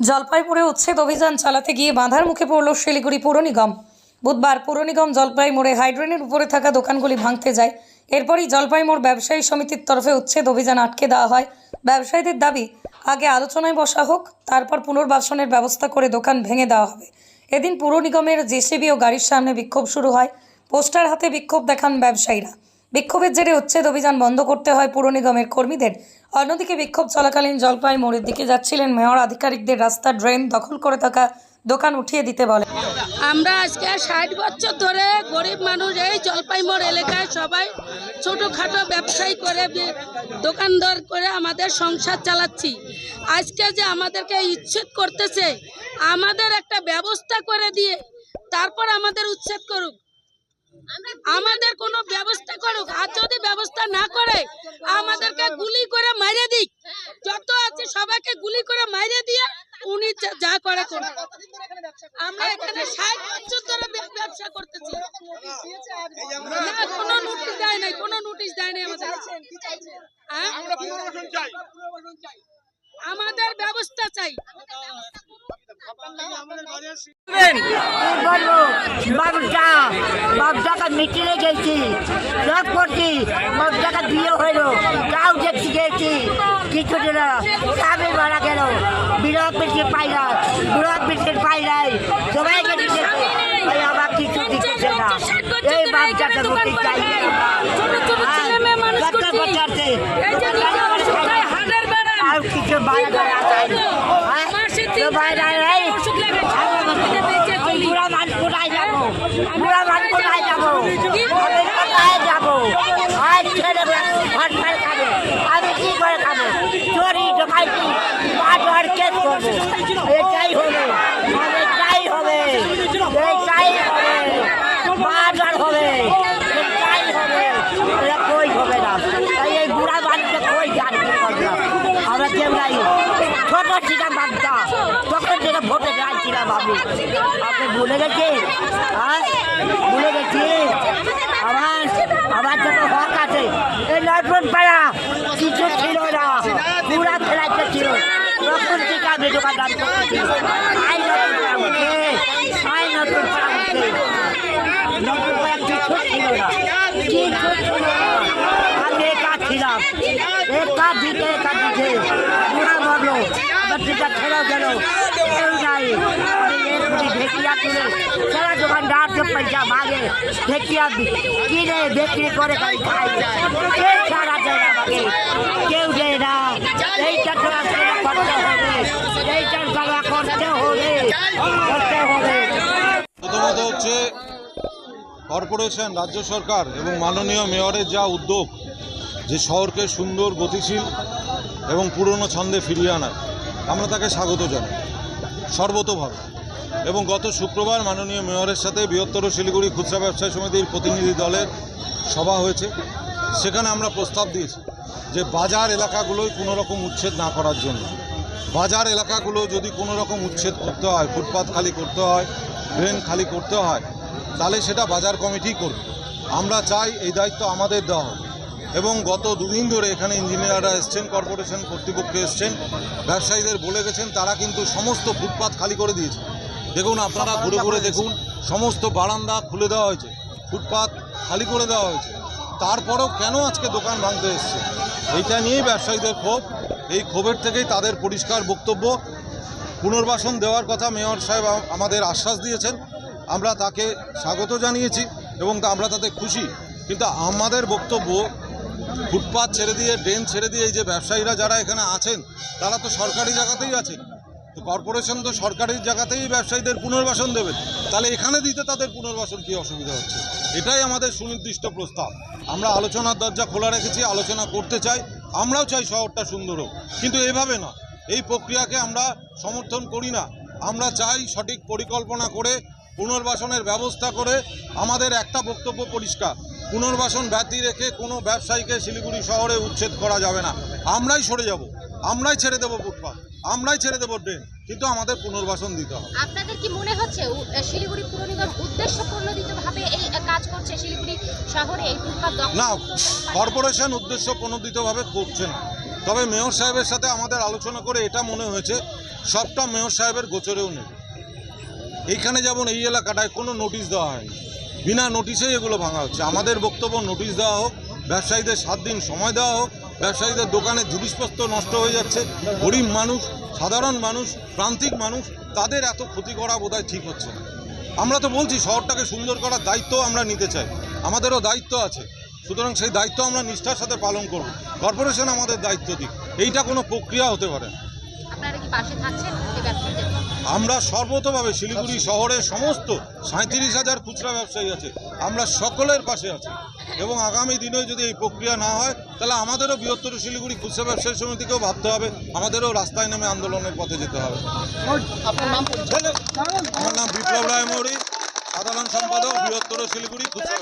জলপাইগুড়ে উচ্ছেদ অভিযান চালাতে গিয়ে বাঁধার মুখে পড়ল শিলিগুড়ি পৌর নিগম। বুধবার পৌর নিগম জলপাই মোড়ে হাইড্রেনের উপরে থাকা দোকানগুলি ভাঙতে যায়। এরপরই জলপাই মোড় ব্যবসায়ী সমিতির তরফে উচ্ছেদ অভিযান আটকে দেওয়া হয়। ব্যবসায়ীদের দাবি, আগে আলোচনায় বসা হোক, তারপর পুনর্বাসনের ব্যবস্থা করে দোকান ভেঙে দেওয়া হবে। এদিন পুর নিগমের জেসিবি ও গাড়ির সামনে বিক্ষোভ শুরু হয়। পোস্টার হাতে বিক্ষোভ দেখান ব্যবসায়ীরা। বিক্ষোভের জেরে উচ্ছেদ অভিযান বন্ধ করতে হয় পুর নিগমের কর্মীদের। অন্যদিকে বিক্ষোভ চলাকালীন জলপাই মোড়ের দিকে যাচ্ছিলেন মেয়র আধিকারিকদের রাস্তা ড্রেন দখল করে থাকা দোকান উঠিয়ে দিতে বলে। আমরা আজকে ষাট বছর ধরে গরিব মানুষ এই জলপাইমোড় এলাকায় সবাই ছোটোখাটো ব্যবসায়ী করে দোকানদার করে আমাদের সংসার চালাচ্ছি। আজকে যে আমাদেরকে উচ্ছেদ করতেছে, আমাদের একটা ব্যবস্থা করে দিয়ে তারপর আমাদের উচ্ছেদ করুক। আমাদের কোনো ব্যবস্থা করুক। আর যদি ব্যবস্থা না করে আমাদেরকে গুলি করে মাইরে দিক। যত আছে সবাইকে গুলি করে মাইরে দিয়ে উনি যা- করে করুক। আমরা এখানে ষাট বছর ধরে ব্যবসা করতেছি। না কোনো নোটিশ দেয় নাই কোনো নোটিশ দেয় নাই আমাদের। হ্যাঁ? আমাদের ব্যবস্থা চাই। বাবুটা বাবুটাকে মিটিংয়ে গেছি সব করছি বাবুটাকে বিয়ে হইল তাও দেখছি গেছি কিছু দিন স্বামী মারা গেল বিরাট বেশি পাই না বিরাট বেশি পাই নাই। সবাইকে দিতেছে আমার কিছু দিতেছে না। এই বাচ্চাটা রুটি চাই। ছোট ছোট ছেলে বুড়া মান কোথায় যাব? কোথায় যাব? আর ছেলে ভাত ফাল খাবে। আমি কি করে খাব? চোরি, ডকাইতি পাঁচ কেস করব এটাই হবে এটাই হবে এটাই হবে বাজার হবে এটাই হবে এটা কই হবে না তাই এই বুড়া বাড়িতে কই জানতে পারবে না আমরা কেউ নাই ছোট ছিলাম বাচ্চা তখন থেকে ভোটে যাচ্ছিলাম আমি আপনি ভুলে গেছি হ্যাঁ ভুলে গেছি। আমার আমার যত হক আছে, এই নটবন পাড়া কিছু ছিল না। পুরা ফেলাইতে ছিল। তখন থেকে আমি দোকানদার আই নতুন পাড়া উঠে আই নতুন ছিলাম। একা দিতে একা দিতে বুড়া মরলো। দুটা গেল। তুলে সারা দোকানদার সব পয়সা মাগে ঢেকিয়া কিনে বিক্রি করে খাই খাই কেউ সারা দেয় না আমাকে কেউ দেয় না এইটা তোরা তোরা করতে হবে এইটার গালা করতে হবে করতে হবে প্রথমত হচ্ছে কর্পোরেশন, রাজ্য সরকার এবং মাননীয় মেয়রের যা উদ্যোগ, যে শহরকে সুন্দর, গতিশীল এবং পুরনো ছন্দে ফিরিয়ে আনার, আমরা তাকে স্বাগত জানাই। সর্বতোভাবে। এবং গত শুক্রবার মাননীয় মেয়রের সাথে বৃহত্তর শিলিগুড়ি খুচরা ব্যবসায়ী সমিতির প্রতিনিধি দলের সভা হয়েছে। সেখানে আমরা প্রস্তাব দিয়েছি যে বাজার এলাকাগুলোয় কোনো রকম উচ্ছেদ না করার জন্য। বাজার এলাকাগুলো যদি কোনো রকম উচ্ছেদ করতে হয়, ফুটপাত খালি করতে হয়, ড্রেন খালি করতে হয়, তাহলে সেটা বাজার কমিটি করবে। আমরা চাই এই দায়িত্ব আমাদের দেওয়া এবং গত দুদিন ধরে এখানে ইঞ্জিনিয়াররা এসছেন, কর্পোরেশন কর্তৃপক্ষ এসছেন, ব্যবসায়ীদের বলে গেছেন, তারা কিন্তু সমস্ত ফুটপাত খালি করে দিয়েছে। দেখুন, আপনারা ঘুরে ঘুরে দেখুন, সমস্ত বারান্দা খুলে দেওয়া হয়েছে, ফুটপাত খালি করে দেওয়া হয়েছে। তারপরেও কেন আজকে দোকান ভাঙতে এসছে? এইটা নিয়েই ব্যবসায়ীদের ক্ষোভ। এই ক্ষোভের থেকেই তাদের পরিষ্কার বক্তব্য। পুনর্বাসন দেওয়ার কথা মেয়র সাহেব আমাদের আশ্বাস দিয়েছেন। আমরা তাকে স্বাগত জানিয়েছি এবং আমরা তাতে খুশি। কিন্তু আমাদের বক্তব্য, ফুটপাত ছেড়ে দিয়ে, ড্রেন ছেড়ে দিয়ে এই যে ব্যবসায়ীরা যারা এখানে আছেন, তারা তো সরকারি জায়গাতেই আছেন। তো কর্পোরেশন তো সরকারি জায়গাতেই ব্যবসায়ীদের পুনর্বাসন দেবে। তাহলে এখানে দিতে তাদের পুনর্বাসন কী অসুবিধা হচ্ছে? এটাই আমাদের সুনির্দিষ্ট প্রস্তাব। আমরা আলোচনার দরজা খোলা রেখেছি, আলোচনা করতে চাই। আমরাও চাই শহরটা সুন্দর হোক। কিন্তু এভাবে না এই প্রক্রিয়াকে আমরা সমর্থন করি না। আমরা চাই সঠিক পরিকল্পনা করে, পুনর্বাসনের ব্যবস্থা করে আমাদের একটা বক্তব্য পরিষ্কার। পুনর্বাসন ব্যতি রেখে কোনো ব্যবসায়ীকে শিলিগুড়ি শহরে উচ্ছেদ করা যাবে না। আমরাই সরে যাব। আমরাই ছেড়ে দেবো ফুটপাথ আমরাই ছেড়ে দেবো ড্রেন কিন্তু আমাদের পুনর্বাসন দিতে হবে। আপনাদের কি মনে হচ্ছে শিলিগুড়ি পুর নিগম উদ্দেশ্য প্রণোদিতভাবে এই কাজ করছে শিলিগুড়ি শহরে এই না কর্পোরেশন উদ্দেশ্য প্রণোদিতভাবে করছে না। তবে মেয়র সাহেবের সাথে আমাদের আলোচনা করে এটা মনে হয়েছে সবটা মেয়র সাহেবের গোচরেও নেই এইখানে যেমন এই এলাকাটায় কোনো নোটিশ দেওয়া হয়নি। বিনা নোটিশেই এগুলো ভাঙা হচ্ছে। আমাদের বক্তব্য নোটিশ দেওয়া হোক ব্যবসায়ীদের সাত দিন সময় দেওয়া হোক ব্যবসায়ীদের দোকানে জিনিসপত্র নষ্ট হয়ে যাচ্ছে। গরিব মানুষ সাধারণ মানুষ প্রান্তিক মানুষ তাদের এত ক্ষতি করা বোধহয় ঠিক হচ্ছে না। আমরা তো বলছি শহরটাকে সুন্দর করার দায়িত্ব আমরা নিতে চাই। আমাদেরও দায়িত্ব আছে। সুতরাং সেই দায়িত্ব আমরা নিষ্ঠার সাথে পালন করব। কর্পোরেশন আমাদের দায়িত্ব দিক। এইটা কোনো প্রক্রিয়া হতে পারে আমরা সর্বতভাবে শিলিগুড়ি শহরের সমস্ত সাঁত্রিশ হাজার খুচরা ব্যবসায়ী আছে। আমরা সকলের পাশে আছি। এবং আগামী দিনেও যদি এই প্রক্রিয়া না হয় তাহলে আমাদেরও বৃহত্তর শিলিগুড়ি খুচরা ব্যবসায়ী সমিতিকেও ভাবতে হবে আমাদেরও রাস্তায় নেমে আন্দোলনের পথে যেতে হবে আমার নাম বিপ্লব রায় মৌরি সাধারণ সম্পাদক বৃহত্তর শিলিগুড়ি খুচরা।